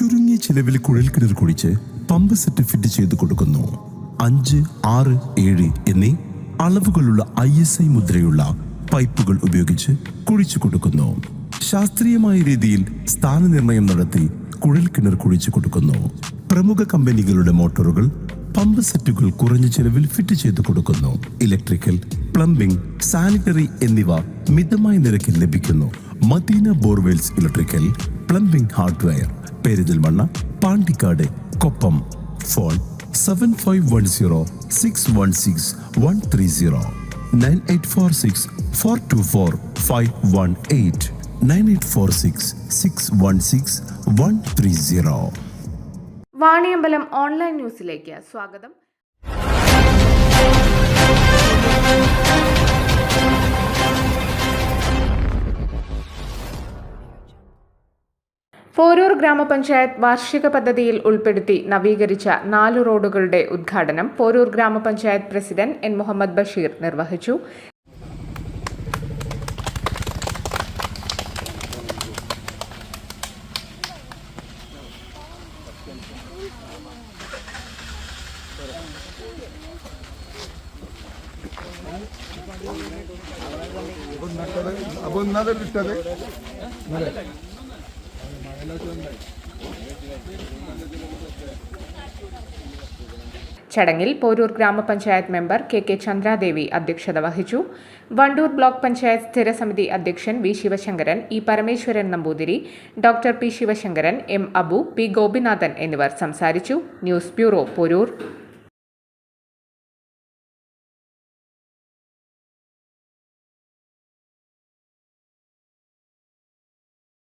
ചുരുങ്ങിയ ചിലവിൽ കുഴൽക്കിണർ കുഴിച്ച് പമ്പ് സെറ്റ് ഫിറ്റ് ചെയ്ത് കൊടുക്കുന്നു. അഞ്ച് ആറ് ഏഴ് എന്നീ അളവുകളുള്ള ഐ എസ് ഐ മുദ്രയുള്ള പൈപ്പുകൾ ഉപയോഗിച്ച് കുഴിച്ചു കൊടുക്കുന്നു. ശാസ്ത്രീയമായ രീതിയിൽ സ്ഥാനനിർണയം നടത്തി കുഴൽക്കിണർ കുഴിച്ചു കൊടുക്കുന്നു. പ്രമുഖ കമ്പനികളുടെ മോട്ടോറുകൾ പമ്പ് സെറ്റുകൾ കുറഞ്ഞ ചിലവിൽ ഫിറ്റ് ചെയ്ത് കൊടുക്കുന്നു. ഇലക്ട്രിക്കൽ പ്ലംബിംഗ് സാനിറ്ററി എന്നിവ മിതമായ നിരക്കിൽ ലഭിക്കുന്നു. Madina borewells electrical plumbing hardware Perinthalmanna Pandikkad Koppam. Phone seven five one zero six one six one three zero nine eight four six four two four five one eight nine eight four six six one six one three zero Vaniyambalam online ന്യൂസിലേക്ക് സ്വാഗതം. പോരൂർ ഗ്രാമപഞ്ചായത്ത് വാർഷിക പദ്ധതിയിൽ ഉൾപ്പെടുത്തി നവീകരിച്ച നാല് റോഡുകളുടെ ഉദ്ഘാടനം പോരൂർ ഗ്രാമപഞ്ചായത്ത് പ്രസിഡന്റ് എൻ മുഹമ്മദ് ബഷീർ നിർവഹിച്ചു. അപ്പൊ ഇന്നത് ഇട്ടത് ചടങ്ങിൽ പോരൂർ ഗ്രാമപഞ്ചായത്ത് മെമ്പർ കെ കെ ചന്ദ്രാദേവി അധ്യക്ഷത വഹിച്ചു. വണ്ടൂർ ബ്ലോക്ക് പഞ്ചായത്ത് സ്ഥിരസമിതി അധ്യക്ഷൻ V Sivasankaran E Parameswaran Namboothiri doctor P Sivasankaran M Abu P Gopinathan എന്നിവർ സംസാരിച്ചു. News bureau Poroor.